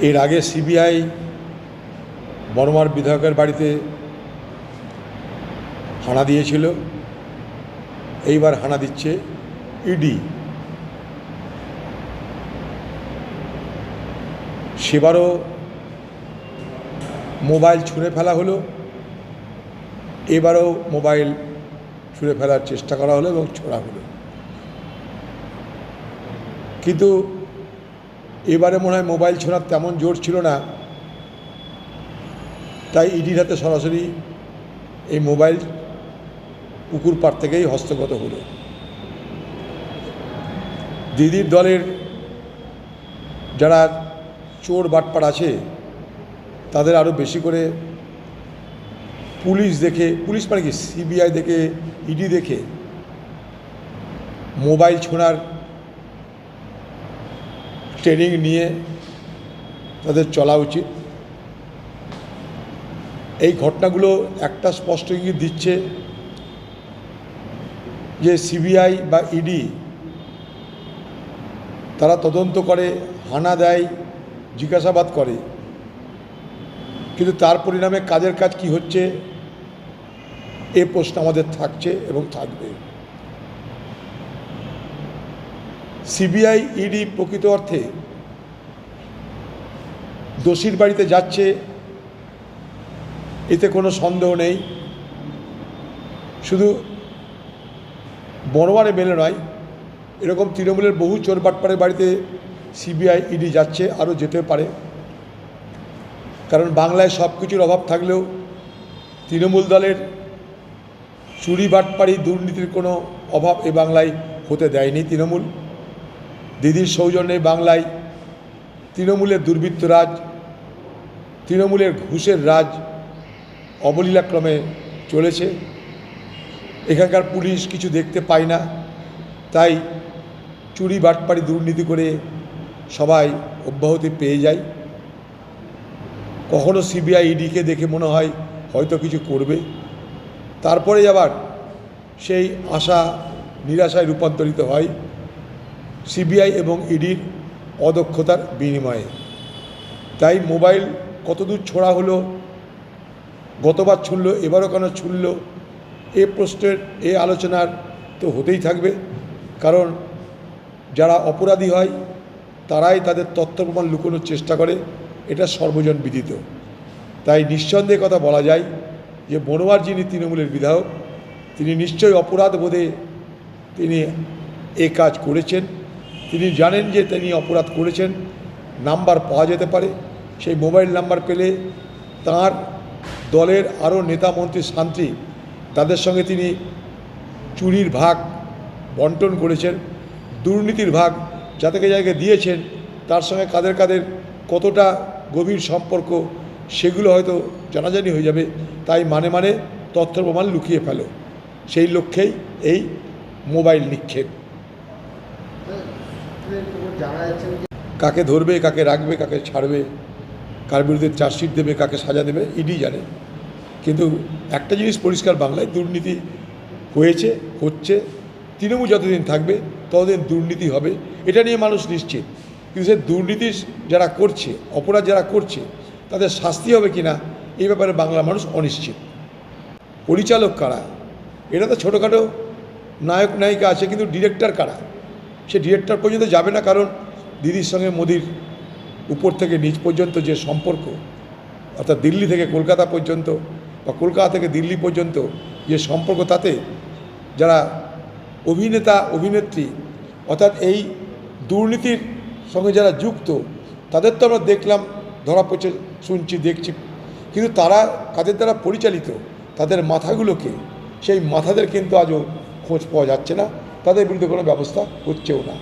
এর আগে সিবিআই বর্মার বিধায়কের বাড়িতে হানা দিয়েছিল। এইবার হানা দিচ্ছে ইডি। সেবারও মোবাইল ছুঁড়ে ফেলা হলো। এবারও মোবাইল ছুঁড়ে ফেলার চেষ্টা করা হলো এবং ছোড়া হলো। কিন্তু এবারে মনে হয় মোবাইল ছোঁড়ার তেমন জোর ছিল না। তাই ইডির হাতে সরাসরি এই মোবাইল পুকুর পাড় থেকেই হস্তগত হলো। দিদির দলের যারা চোর বাটপার আছে, তাদের আরও বেশি করে পুলিশ দেখে, পুলিশ মানে কি? সিবিআই দেখে, ইডি দেখে মোবাইল ছোঁড়ার ট্রেনিং নিয়ে তাদের চলা উচিত। এই ঘটনাগুলো একটা স্পষ্ট ইঙ্গিত দিচ্ছে যে সিবিআই বা ইডি তারা তদন্ত করে, হানা দেয়, জিজ্ঞাসাবাদ করে। কিন্তু তার পরিণামে কাজের কাজ কি হচ্ছে, এ প্রশ্ন আমাদের থাকছে এবং থাকবে। সিবিআই, ইডি প্রকৃত অর্থে দোষীর বাড়িতে যাচ্ছে, এতে কোনো সন্দেহ নেই। শুধু বড়োয়ারে মেলে নয়, এরকম তৃণমূলের বহু চোর বাটপাড়ের বাড়িতে সিবিআই, ইডি যাচ্ছে, আরও যেতে পারে। কারণ বাংলায় সব কিছুর অভাব থাকলেও তৃণমূল দলের চুরি বাটপাড়ি দুর্নীতির কোনো অভাব এ বাংলায় হতে দেয়নি তৃণমূল। দিদির সৌজন্যে বাংলায় তৃণমূলের দুর্বৃত্ত রাজ, তৃণমূলের ঘুষের রাজ অবলীলাক্রমে চলেছে। এখানকার পুলিশ কিছু দেখতে পায় না, তাই চুরি, বাটপাড়ি, দুর্নীতি করে সবাই অব্যাহতি পেয়ে যায়। কখনো সিবিআই ইডিকে দেখে মনে হয় হয়তো কিছু করবে। তারপরে আবার সেই আশা, নিরাশায় রূপান্তরিত হয়। সিবিআই এবং ইডির অদক্ষতার বিনিময়ে। তাই মোবাইল কতদূর ছোড়া হলো, গতবার ছুড়ল, এবারও কেন ছুড়ল, এ প্রশ্নের, এ আলোচনার তো হতেই থাকবে। কারণ যারা অপরাধী হয়, তারাই তাদের তথ্য প্রমাণ লুকোনোর চেষ্টা করে, এটা সর্বজন বিদিত তাই নিঃসন্দেহে কথা বলা যায় যে বনোয়ার যিনি তৃণমূলের বিধায়ক, তিনি নিশ্চয়ই অপরাধ বোধে তিনি এ কাজ করেছেন। তিনি জানেন যে তিনি অপরাধ করেছেন, নাম্বার পাওয়া যেতে পারে। সেই মোবাইল নাম্বার পেলে তার দলের আরও নেতা মন্ত্রী শান্তি, তাদের সঙ্গে তিনি চুরির ভাগ বন্টন করেছেন, দুর্নীতির ভাগ যাদেরকে জায়গায় দিয়েছেন, তার সঙ্গে কাদের কাদের কতটা গভীর সম্পর্ক, সেগুলো হয়তো জানাজানি হয়ে যাবে। তাই মানে মানে তথ্য প্রমাণ লুকিয়ে ফেলো। সেই লক্ষ্যেই এই মোবাইল নিক্ষেপ। কাকে ধরবে, কাকে রাখবে, কাকে ছাড়বে, কার বিরুদ্ধে চার্জশিট দেবে, কাকে সাজা দেবে ইডি জানে। কিন্তু একটা জিনিস পরিষ্কার, বাংলায় দুর্নীতি হয়েছে, হচ্ছে, তৃণমূল যতদিন থাকবে, ততদিন দুর্নীতি হবে। এটা নিয়ে মানুষ নিশ্চিত। কিন্তু সে দুর্নীতি যারা করছে, অপরাধ যারা করছে, তাদের শাস্তি হবে কি না এই ব্যাপারে বাংলা মানুষ অনিশ্চিত। পরিচালক কারা? এটা তো ছোটোখাটো নায়ক নায়িকা আছে, কিন্তু ডিরেক্টর কারা? সে ডিরেক্টর পর্যন্ত যাবে না কারণ দিদির সঙ্গে মোদির উপর থেকে নিচ পর্যন্ত যে সম্পর্ক, অর্থাৎ দিল্লি থেকে কলকাতা পর্যন্ত বা কলকাতা থেকে দিল্লি পর্যন্ত যে সম্পর্ক, তাতে যারা অভিনেতা, অভিনেত্রী, অর্থাৎ এই দুর্নীতির সঙ্গে যারা যুক্ত, তাদের তো আমরা দেখলাম, ধরা পড়ছে, শুনছি, দেখছি। কিন্তু তারা কাদের দ্বারা পরিচালিত, তাদের মাথাগুলোকে, সেই মাথাদের কিন্তু আজও খোঁজ পাওয়া যাচ্ছে না। তাদের বিরুদ্ধে কোনো ব্যবস্থা হচ্ছেও না।